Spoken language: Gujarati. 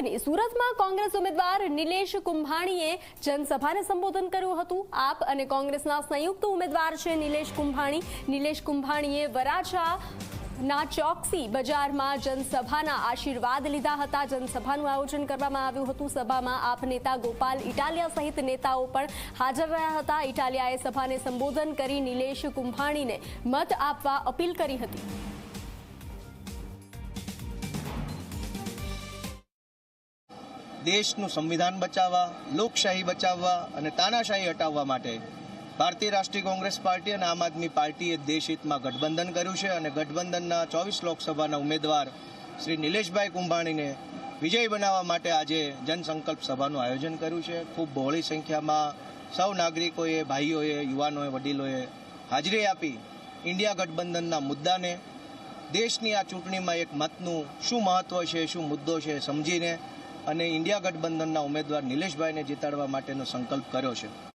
સુરતની સુરતમાં કોંગ્રેસ ઉમેદવાર નિલેશ કુંભાણીએ જનસભાને સંબોધન કર્યું હતું. આપ અને કોંગ્રેસના સંયુક્ત ઉમેદવાર છે નિલેશ કુંભાણી. નિલેશ કુંભાણીએ વરાછા ના ચોકસી બજારમાં જનસભાના આશીર્વાદ લીધા હતા. જનસભાનું આયોજન કરવામાં આવ્યું હતું. સભામાં આપ નેતા ગોપાલ ઇટાલિયા સહિત નેતાઓ પણ હાજર રહ્યા હતા. ઇટાલિયાએ સભાને સંબોધન કરી નિલેશ કુંભાણીને મત આપવા અપીલ કરી હતી. દેશનું સંવિધાન બચાવવા, લોકશાહી બચાવવા અને તાનાશાહી હટાવવા માટે ભારતીય રાષ્ટ્રીય કોંગ્રેસ પાર્ટી અને આમ આદમી પાર્ટીએ દેશહિતમાં ગઠબંધન કર્યું છે અને ગઠબંધનના ચોવીસ લોકસભાના ઉમેદવાર શ્રી નિલેશભાઈ કુંભાણીને વિજય બનાવવા માટે આજે જનસંકલ્પ સભાનું આયોજન કર્યું છે. ખૂબ બહોળી સંખ્યામાં સૌ નાગરિકોએ, ભાઈઓએ, યુવાનોએ, વડીલોએ હાજરી આપી ઇન્ડિયા ગઠબંધનના મુદ્દાને. દેશની આ ચૂંટણીમાં એક મતનું શું મહત્વ છે, શું મુદ્દો છે સમજીને અને ઇન્ડિયા ગઠબંધનના ઉમેદવાર નિલેશભાઈને જીતાડવા માટેનો સંકલ્પ કર્યો છે.